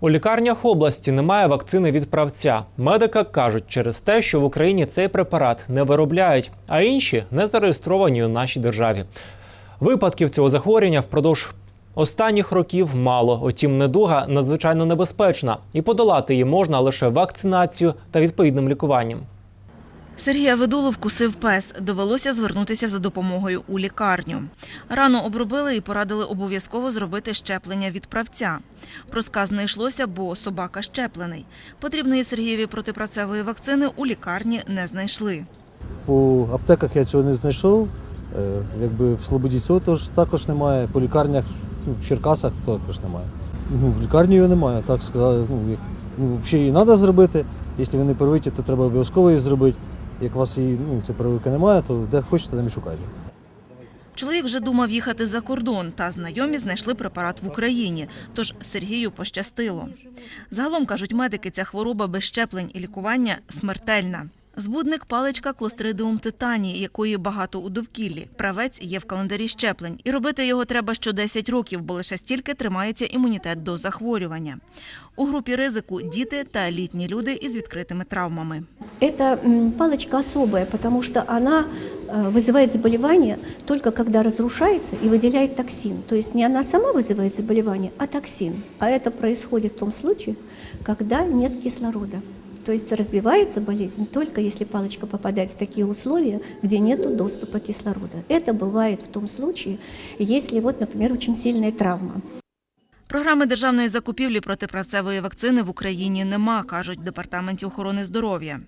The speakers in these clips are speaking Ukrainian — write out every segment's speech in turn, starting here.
У лікарнях області немає вакцини від правця. Медики кажуть через те, що в Україні цей препарат не виробляють, а інші не зареєстровані у нашій державі. Випадків цього захворювання впродовж останніх років мало. Утім, недуга надзвичайно небезпечна, і подолати її можна лише вакцинацією та відповідним лікуванням. Сергія Ведулу вкусив пес. Довелося звернутися за допомогою у лікарню. Рану обробили і порадили обов'язково зробити щеплення від правця. Про сказ не йшлося, бо собака щеплений. Потрібної Сергієві протиправцевої вакцини у лікарні не знайшли. По аптеках я цього не знайшов. Е, Якби в Слободі цього тож також немає. По лікарнях ну, в Черкасах також немає. Ну, в лікарні його немає. Так сказали, ну, ну взагалі її треба зробити. Якщо ви не привиті, то треба обов'язково її зробити. Як у вас її, ну, цієї прививки немає, то де хочете, там і шукайте. Чоловік вже думав їхати за кордон, та знайомі знайшли препарат в Україні. Тож Сергію пощастило. Загалом кажуть медики, ця хвороба без щеплень і лікування смертельна. Збудник паличка клостридіум титані, якої багато у довкіллі. Правець є в календарі щеплень, і робити його треба що 10 років, бо лише стільки тримається імунітет до захворювання. У групі ризику діти та літні люди із відкритими травмами. Эта м, палочка особая, потому что она э, вызывает заболевание только когда разрушается и выделяет токсин. То есть не она сама вызывает заболевание, а токсин. А это происходит в том случае, когда нет кислорода. То есть развивается болезнь только если палочка попадает в такие условия, где нет доступа кислорода. Это бывает в том случае, если, вот, например, очень сильная травма. Програми державної закупівлі протиправцевої вакцини в Україні нема, кажуть в департаменті охорони здоров'я.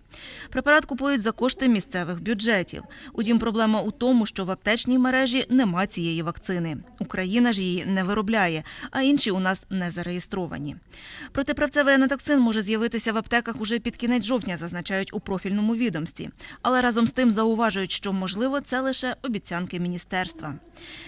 Препарат купують за кошти місцевих бюджетів. Утім, проблема у тому, що в аптечній мережі нема цієї вакцини. Україна ж її не виробляє, а інші у нас не зареєстровані. Протиправцевий анатоксин може з'явитися в аптеках уже під кінець жовтня, зазначають у профільному відомстві. Але разом з тим зауважують, що можливо це лише обіцянки міністерства.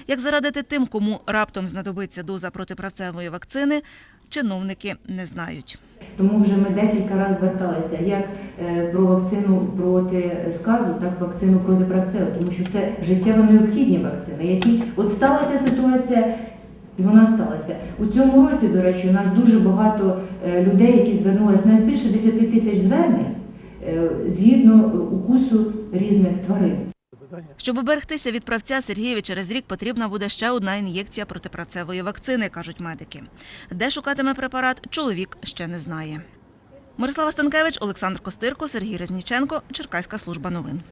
Як зарадити тим, кому раптом знадобиться доза протиправцевої вакцини, чиновники не знають. Тому вже ми декілька разів зверталися як е, про вакцину проти сказу, так і вакцину проти працеу, тому що це життєво необхідні вакцини, які от сталася ситуація. І вона сталася у цьому році. До речі, у нас дуже багато е, людей, які звернулися нас більше 10 тисяч звернень е, згідно укусу різних тварин. Щоб оберегтися від правця, Сергієві через рік потрібна буде ще одна ін'єкція протипрацевої вакцини, кажуть медики. Де шукатиме препарат, чоловік ще не знає. Мирослава Станкевич, Олександр Костирко, Сергій Резніченко, Черкаська служба новин.